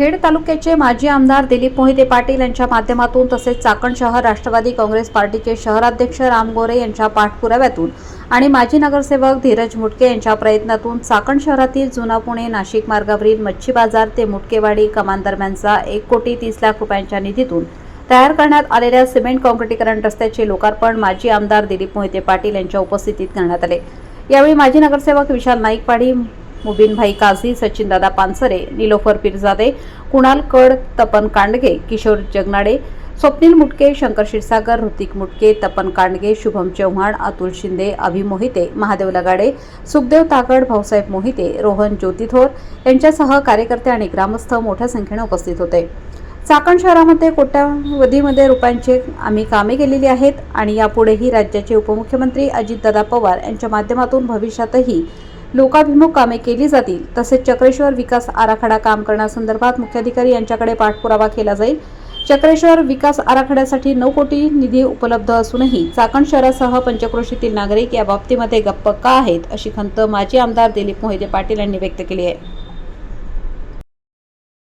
खेड तालुक्याचे माजी आमदार दिलीप मोहिते पाटील यांच्या माध्यमातून तसेच चाकण शहर राष्ट्रवादी काँग्रेस पार्टीचे शहराध्यक्ष राम गोरे यांच्या पाठपुराव्यातून आणि माजी नगरसेवक धीरज मुटके यांच्या प्रयत्नातून चाकण शहरातील जुना पुणे नाशिक मार्गावरील मच्छी बाजार ते मुटकेवाडी कमान दरम्यानचा एक कोटी तीस लाख रुपयांच्या निधीतून तयार करण्यात आलेल्या सिमेंट काँक्रिटीकरण रस्त्याचे लोकार्पण माजी आमदार दिलीप मोहिते पाटील यांच्या उपस्थितीत करण्यात आले. यावेळी माजी नगरसेवक विशाल नाईकपाडी मुबीनभाई काझी सचिनदादा पानसरे निलोफर पिरजादे कुणाल कड तपन कांडगे किशोर जगनाडे स्वप्नील मुटके शंकर क्षीरसागर ऋतिक मुटके तपन कांडगे शुभम चव्हाण अतुल शिंदे अभि मोहिते महादेव लगाडे सुखदेव तागड भाऊसाहेब मोहिते रोहन ज्योतिथोर यांच्यासह कार्यकर्ते आणि ग्रामस्थ मोठ्या संख्येने उपस्थित होते. चाकण शहरामध्ये कोट्यावधीमध्ये रुपयांचे आम्ही कामे केलेली आहेत आणि यापुढेही राज्याचे उपमुख्यमंत्री अजितदादा पवार यांच्या माध्यमातून भविष्यातही लोकाभिमुख कामे केली जातील तसेच चक्रेश्वर विकास आराखडा काम करण्यासंदर्भात मुख्याधिकारी यांच्याकडे पाठपुरावा केला जाईल. चक्रेश्वर विकास आराखड्यासाठी नऊ कोटी निधी उपलब्ध असूनही चाकण शहरासह पंचक्रोशीतील नागरिक या बाबतीमध्ये गप्प का आहेत अशी खंत माजी आमदार दिलीप मोहिते पाटील यांनी व्यक्त केली आहे.